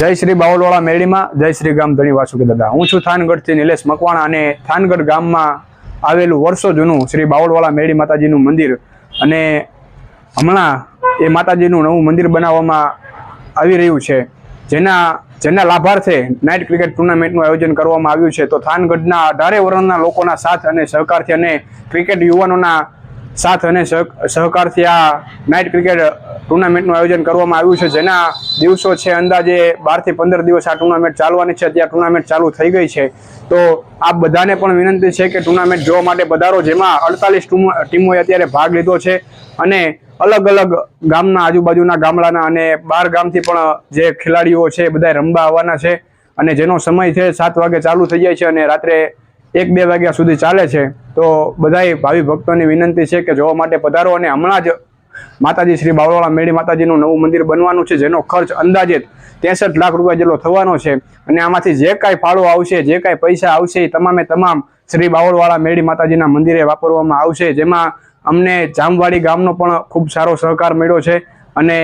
જય શ્રી બાવલવાળા મેળીમાં, જય શ્રી ગામ ધણી વાસુકી દાદા. હું છું થાનગઢથી નિલેશ મકવાણા અને થાનગઢ ગામમાં આવેલું વર્ષો જૂનું શ્રી બાવળવાળા મેળી માતાજીનું મંદિર અને હમણાં એ માતાજીનું નવું મંદિર બનાવવામાં આવી રહ્યું છે. જેના જેના લાભાર્થે નાઇટ ક્રિકેટ ટુર્નામેન્ટનું આયોજન કરવામાં આવ્યું છે. તો થાનગઢના અઢારે વર્ણના લોકોના સાથ અને સહકારથી અને ક્રિકેટ યુવાનોના સાથ અને સહ- સહકારથી આ નાઇટ ક્રિકેટ ટુર્નામેન્ટનું આયોજન કરવામાં આવ્યું છે. જેના દિવસો છે અંદાજે બારથી પંદર દિવસ આ ટુર્નામેન્ટ ચાલવાની છે. ત્યાં ટુર્નામેન્ટ ચાલુ થઈ ગઈ છે. તો આ બધાને પણ વિનંતી છે કે ટુર્નામેન્ટ જોવા માટે પધારો, જેમાં અડતાલીસ ટીમોએ અત્યારે ભાગ લીધો છે અને અલગ અલગ ગામના આજુબાજુના ગામડાના અને બાર ગામથી પણ જે ખેલાડીઓ છે બધા રમવા આવવાના છે અને જેનો સમય છે સાત વાગે ચાલુ થઈ જાય છે અને રાત્રે એક બે વાગ્યા સુધી ચાલે છે. તો બધાય ભાવિ ભક્તોની વિનંતી છે કે જોવા માટે પધારો અને હમણાં જ માતાજી શ્રી બાવળવાળા મેળી માતાજીનું નવું મંદિર બનવાનું છે, જેનો ખર્ચ અંદાજિત ત્રેસઠ લાખ રૂપિયા જેટલો થવાનો છે. અને આમાંથી જે કાંઈ ફાળો આવશે, જે કાંઈ પૈસા આવશે, એ તમામે તમામ શ્રી બાવળવાળા મેળી માતાજીના મંદિરે વાપરવામાં આવશે. જેમાં અમને જામવાડી ગામનો પણ ખૂબ સારો સહકાર મળ્યો છે અને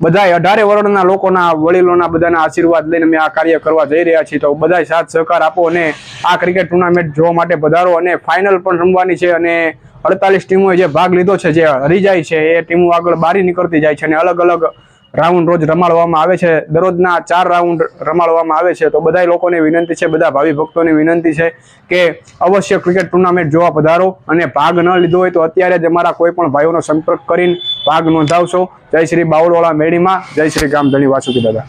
બધાય અઢારે વર્ણના લોકોના વડીલોના બધાના આશીર્વાદ લઈને અમે આ કાર્ય કરવા જઈ રહ્યા છીએ. તો બધાય સાથ સહકાર આપો અને આ ક્રિકેટ ટુર્નામેન્ટ જોવા માટે પધારો અને ફાઇનલ પણ રમવાની છે અને અડતાલીસ ટીમોએ જે ભાગ લીધો છે, જે હરી જાય છે, એ ટીમો આગળ બારી નીકળતી જાય છે અને અલગ અલગ રાઉન્ડ રોજ રમાડવામાં આવે છે. દરરોજના ચાર રાઉન્ડ રમાડવામાં આવે છે. તો બધા લોકોને વિનંતી છે, બધા ભાવિ ભક્તોની વિનંતી છે કે અવશ્ય ક્રિકેટ ટુર્નામેન્ટ જોવા પધારો અને ભાગ ન લીધો હોય તો અત્યારે જ અમારા કોઈ પણ ભાઈઓનો સંપર્ક કરીને ભાગ નોંધાવશો. જય શ્રી બાવળવાળા મેળીમાં. જય શ્રી ગામ ધણી વાસુકી દાદા.